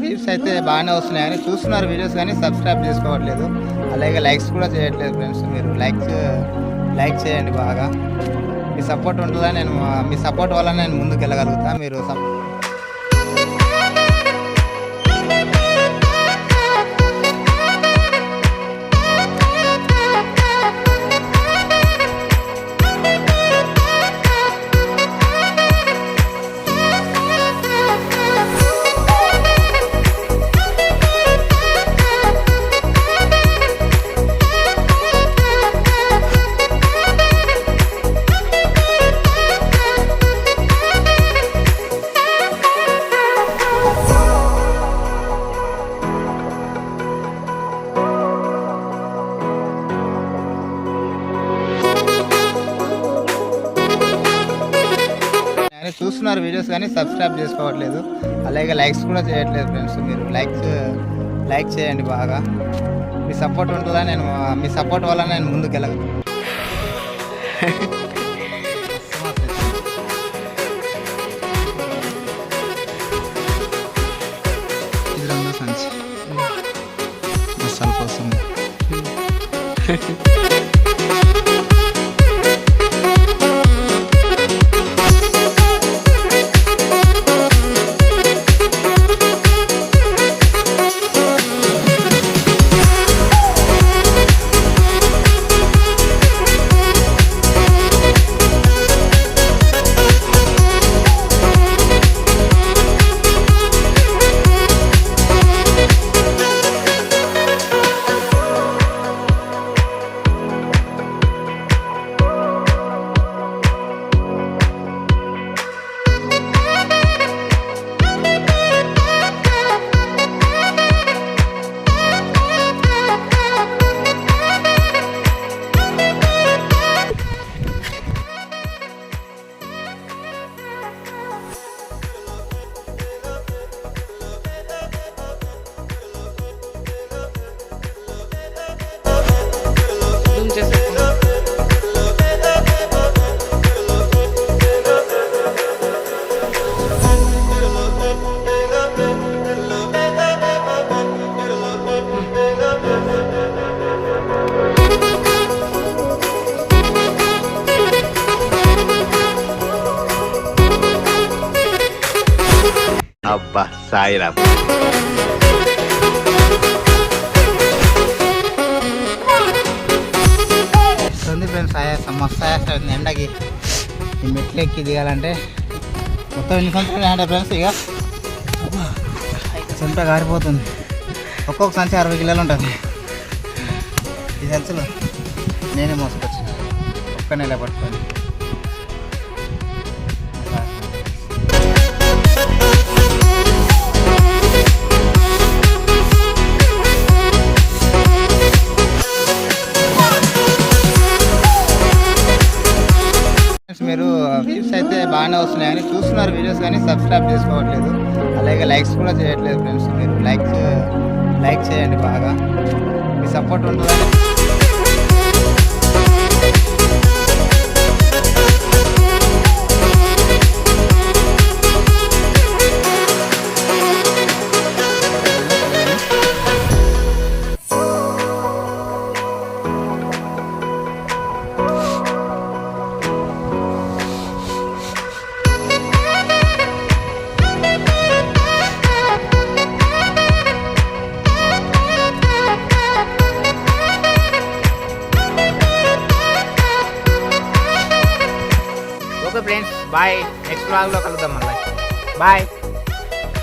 Views అయితే బాగానే వస్తున్నాయి. కానీ చూస్తున్నారు వీడియోస్ కానీ సబ్స్క్రైబ్ చేసుకోవట్లేదు. అలాగే లైక్స్ కూడా చేయట్లేదు ఫ్రెండ్స్ మీరు. లైక్స్ లైక్ చేయండి బాగా. మీ సపోర్ట్ ఉంటుందా? నేను మీ సపోర్ట్ వల్ల నేను ముందుకు వెళ్ళగలుగుతా మీరు చూస్తున్నారు వీడియోస్ కానీ సబ్స్క్రైబ్ చేసుకోవట్లేదు. అలాగే లైక్స్ కూడా చేయట్లేదు ఫ్రెండ్స్ మీరు. లైక్స్ లైక్ చేయండి బాగా. మీ సపోర్ట్ ఉంటుందా నేను మీ సపోర్ట్ వల్ల నేను ముందుకు వెళ్ళగ ఇదిలో ఉన్న సంచి. మసాలా కోసం. అబ్బా సాయిరా ఉంది ఫ్రెండ్స్ ఆయాసం మస్తు ఆయాసం ఎండకి ఈ మెట్లు ఎక్కి దిగాలంటే మొత్తం ఎన్ని సంచులు అంటే ఫ్రెండ్స్ ఇక? చెంట కారిపోతుంది ఒక్కొక్క సంచి అరవై కిలోలు ఉంటుంది. ఈ సంచులు నేనే మోసుకొచ్చిన. ఒక్క నెల పట్టుకొని. వ్యూస్ అయితే బాగానే వస్తున్నాయి. కానీ చూస్తున్నారు వీడియోస్ కానీ సబ్స్క్రైబ్ చేసుకోవట్లేదు. అలాగే లైక్స్ కూడా చేయట్లేదు ఫ్రెండ్స్ మీరు లైక్స్ లైక్ చేయండి బాగా. మీ సపోర్ట్ ఉంటుందా? ఫ్రెండ్స్ బాయ్ నెక్స్ట్ బ్లాగ్లో కలుద్దాం మళ్ళీ. బాయ్